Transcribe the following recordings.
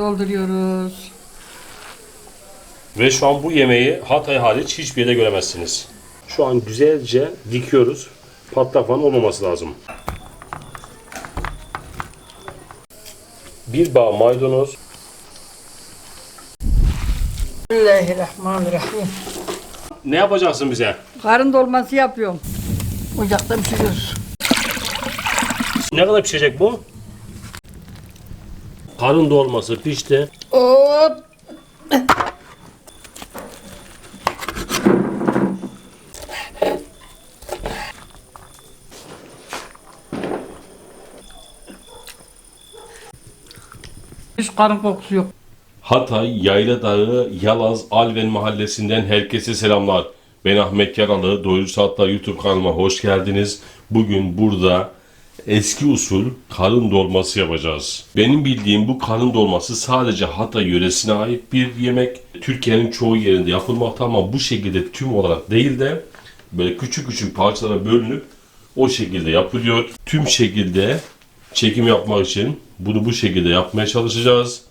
Dolduruyoruz. Ve şu an bu yemeği Hatay hariç hiçbir yerde göremezsiniz. Şu an güzelce dikiyoruz. Patlak falan olmaması lazım. Bir bağ maydanoz, Bismillahirrahmanirrahim. Ne yapacaksın bize? Karın dolması yapıyorum. Ocakta pişiriyoruz. Ne kadar pişecek bu? Karın dolması pişti. Hop. Hiç karın kokusu yok. Hatay Yayla Dağı Yalaz Alven mahallesinden herkese selamlar. Ben Ahmet Yaralı. Doyuru Saatler YouTube kanalıma hoş geldiniz. Bugün burada eski usul karın dolması yapacağız. Benim bildiğim bu karın dolması sadece Hatay yöresine ait bir yemek. Türkiye'nin çoğu yerinde yapılmakta ama bu şekilde tüm olarak değil de böyle küçük küçük parçalara bölünüp o şekilde yapılıyor. Tüm şekilde çekim yapmak için bunu bu şekilde yapmaya çalışacağız.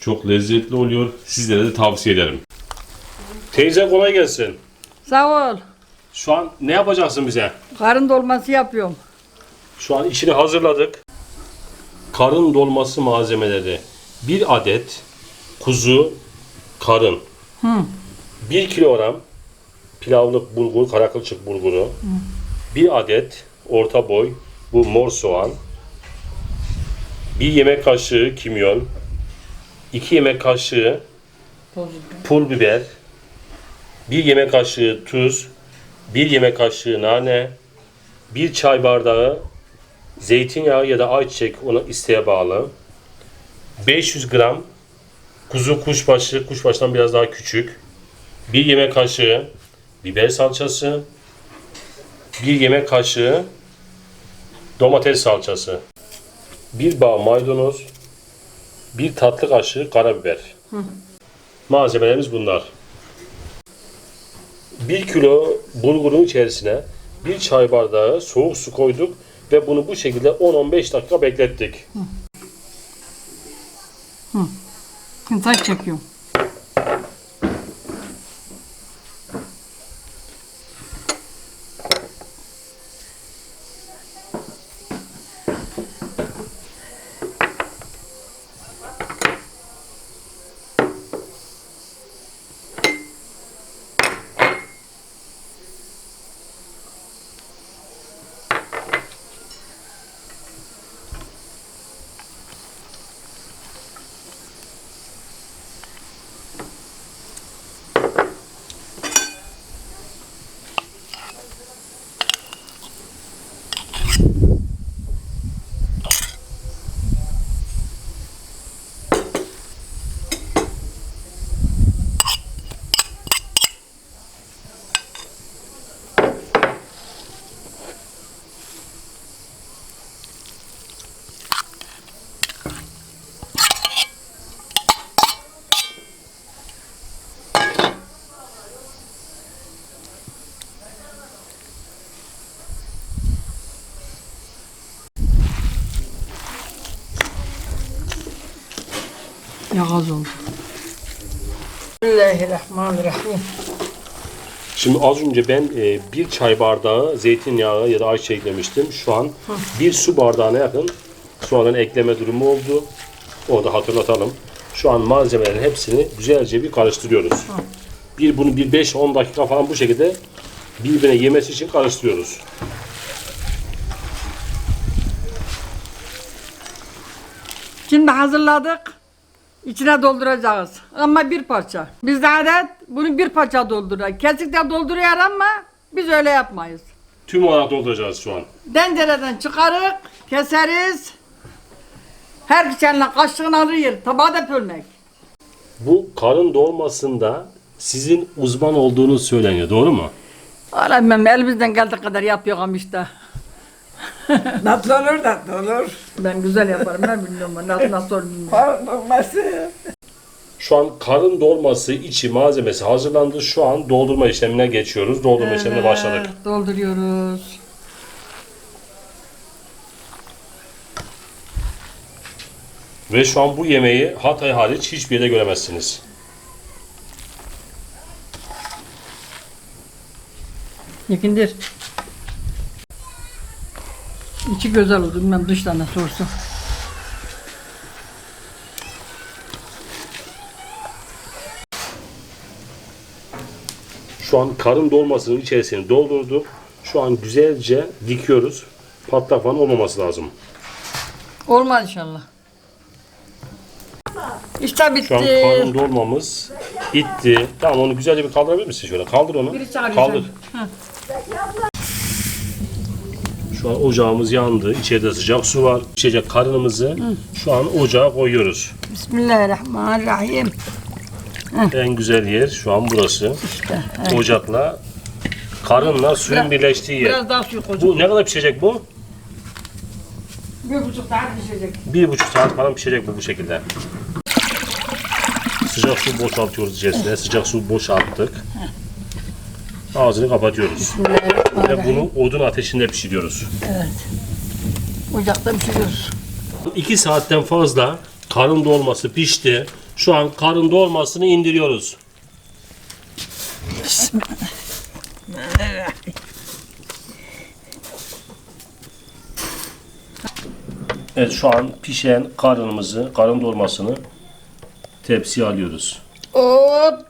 Çok lezzetli oluyor. Sizlere de tavsiye ederim. Teyze kolay gelsin. Sağ ol. Şu an ne yapacaksın bize? Karın dolması yapıyorum. Şu an içini hazırladık. Karın dolması malzemeleri. Bir adet kuzu karın. 1 kilogram pilavlık bulgur, kara kılçık bulguru. Bir adet orta boy bu mor soğan. Bir yemek kaşığı kimyon. 2 yemek kaşığı pul biber, bir yemek kaşığı tuz, bir yemek kaşığı nane, bir çay bardağı zeytinyağı ya da ayçiçek ona isteğe bağlı. 500 gram kuzu kuşbaşı, kuşbaşından biraz daha küçük. Bir yemek kaşığı biber salçası, bir yemek kaşığı domates salçası, bir bağ maydanoz, bir tatlı kaşığı karabiber. Malzemelerimiz bunlar. 1 kilo bulgurun içerisine bir çay bardağı soğuk su koyduk ve bunu bu şekilde 10-15 dakika beklettik. Saç çekiyorum. Yağız oldu. Bismillahirrahmanirrahim. Şimdi az önce ben e, bir çay bardağı zeytinyağı ya da ayçiçeği eklemiştim. Şu an bir su bardağına yakın sonradan ekleme durumu oldu. Onu da hatırlatalım. Şu an malzemelerin hepsini güzelce bir karıştırıyoruz. Bir bunu bir 5-10 dakika falan bu şekilde birbirine yemesi için karıştırıyoruz. Şimdi hazırladık. İçine dolduracağız. Ama bir parça. Bizde adet bunu bir parça dolduruyor. Kesikte dolduruyor ama biz öyle yapmayız. Tüm olarak dolduracağız şu an. Dencereden çıkarıp keseriz. Her geçenle kaşığını alır tabağa da bölmek. Bu karın dolmasında sizin uzman olduğunuz söyleniyor. Doğru mu? Aramam elimizden geldiği kadar yapıyorum işte. Tatlı olur tatlı olur. Ben güzel yaparım ben bilmiyorum nasıl nasıl olur bilmiyorum. Parmaması. Şu an karın dolması içi malzemesi hazırlandı. Şu an doldurma işlemine geçiyoruz. Doldurma işlemine başladık. Evet, Dolduruyoruz. Ve şu an bu yemeği Hatay hariç hiçbir yerde göremezsiniz. Yekindir. İçi güzel oldu. Bilmem dıştan nasıl olsa. Şu an karın dolmasının içerisini doldurduk. Şu an güzelce dikiyoruz. Patlak falan olmaması lazım. Olmaz inşallah. İşte bitti. Şu an karın dolmamız bitti. Tamam onu güzelce bir kaldırabilir misin şöyle? Kaldır onu. Biri çağırıyor Kaldır. Hı. Ocağımız yandı. İçeride sıcak su var. Pişecek karınımızı şu an ocağa koyuyoruz. Bismillahirrahmanirrahim. En güzel yer şu an burası. İşte. Ocakla karınla suyun Biraz- birleştiği yer. Biraz daha suyu koyacağım. Bu ne kadar pişecek bu? Bir buçuk saat pişecek. Bir buçuk saat falan pişecek bu bu şekilde. Sıcak su boşaltıyoruz içerisine. Sıcak su boşalttık. Ağzını kapatıyoruz. Ve bunu odun ateşinde pişiriyoruz. Ocakta pişiriyoruz. 2 saatten fazla karın dolması pişti. Şu an karın dolmasını indiriyoruz. Evet şu an pişen karınımızı, karın dolmasını tepsiye alıyoruz. Hop.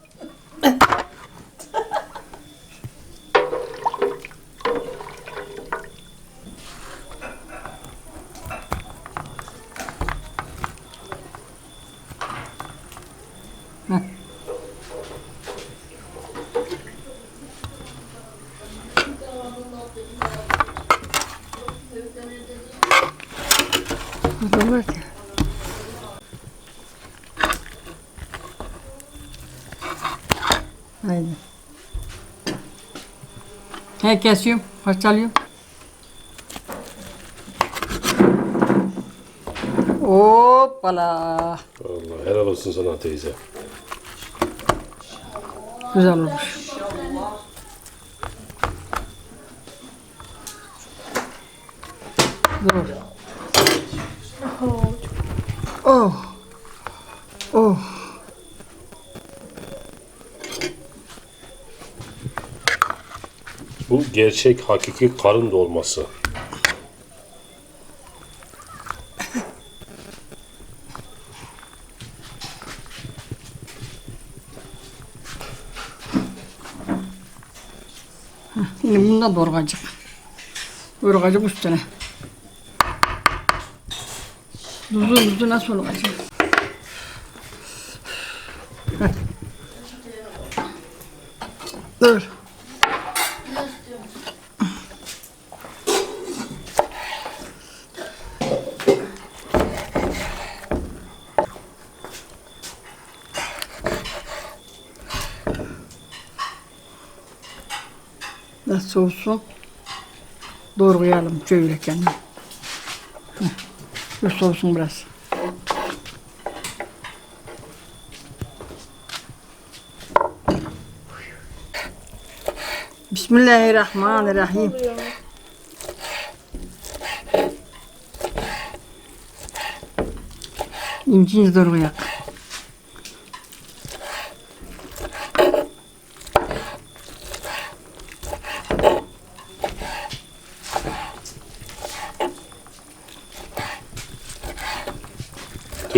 Olur ki. Haydi. He kesiyorum, parçalıyorum. Hoppala. Allah helal olsun sana teyze. Güzel olmuş. Dur. Oh. Oh. Bu gerçek hakiki karın dolması. Şimdi bunu da doğrayacak. Doğrayacak üstüne. Tuzu tuzu nasıl olacak? Dur. Nasıl olsun? Doğrayalım. Heh. Dur soğusun biraz. Bismillahirrahmanirrahim. İnciniz doğrayak.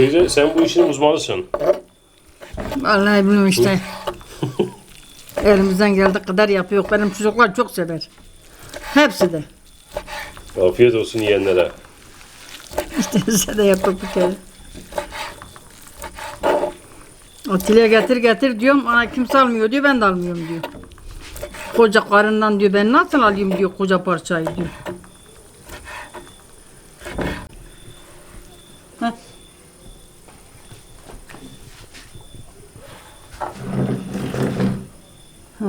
Teyze sen bu işin uzmanısın. Vallahi bilmiyorum işte. Elimizden geldiği kadar yapıyor. Benim çocuklar çok sever. Hepsi de. Afiyet olsun yiyenlere. İşte size de yapıp bir kere. Atilla getir getir diyorum. Aa, kimse almıyor diyor. Ben de almıyorum diyor. Koca karından diyor. Ben nasıl alayım diyor koca parçayı diyor. Heh.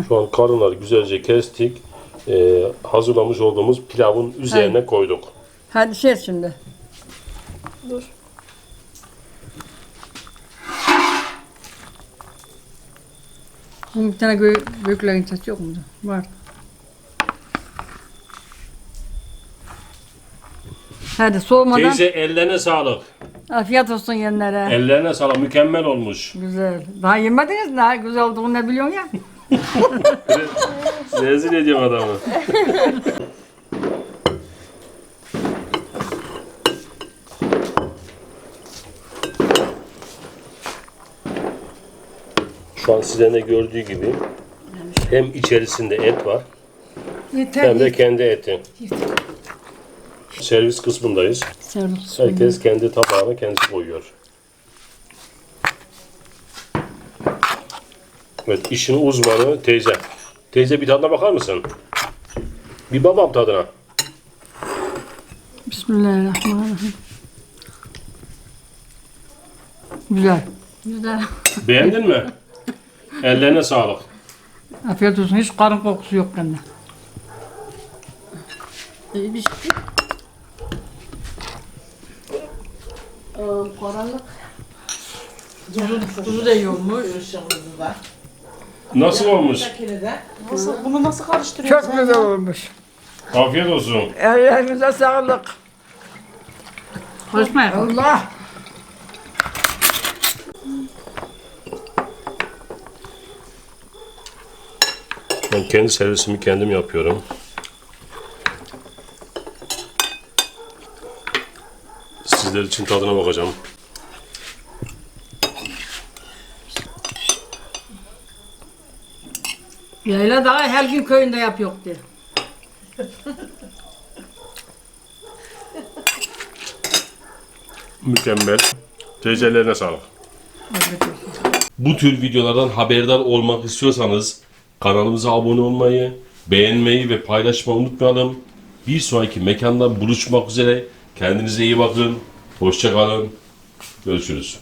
Şu an karınları güzelce kestik. Ee, hazırlamış olduğumuz pilavın üzerine koyduk. Hadi şey şimdi. Bunun bir tane gö büyüklerin saçı yok mu? Var. Hadi soğumadan. Teyze ellerine sağlık. Afiyet olsun yenilere. Ellerine sağlık. Mükemmel olmuş. Güzel. Daha yemediniz ne güzel olduğunu ne biliyorsun ya. Rezil ediyorum adamı. Şu an sizlerin de gördüğü gibi hem içerisinde et var Yeter. hem de kendi eti. Servis kısmındayız. Servis. Herkes kendi tabağına kendisi koyuyor. Evet, işin uzmanı teyze. Teyze bir tadına bakar mısın? Bir babam tadına. Bismillahirrahmanirrahim. Güzel. Güzel. Beğendin mi? Ellerine sağlık. Afiyet olsun. Hiç karın kokusu yok bende. İyi bir şey. Ee, karanlık. Tuzu da iyi olmuş. Nasıl olmuş? Nasıl, bunu nasıl karıştırıyorsun? Çok güzel olmuş. Afiyet olsun. Ellerinize sağlık. Konuşma. Allah. Ben kendi servisimi kendim yapıyorum. Sizler için tadına bakacağım. Yayla daha her gün köyünde yap yok diye. Mükemmel. Teyzelerine sağlık. Afiyet olsun. Bu tür videolardan haberdar olmak istiyorsanız kanalımıza abone olmayı, beğenmeyi ve paylaşmayı unutmayalım. Bir sonraki mekanda buluşmak üzere. Kendinize iyi bakın. Hoşçakalın. Görüşürüz.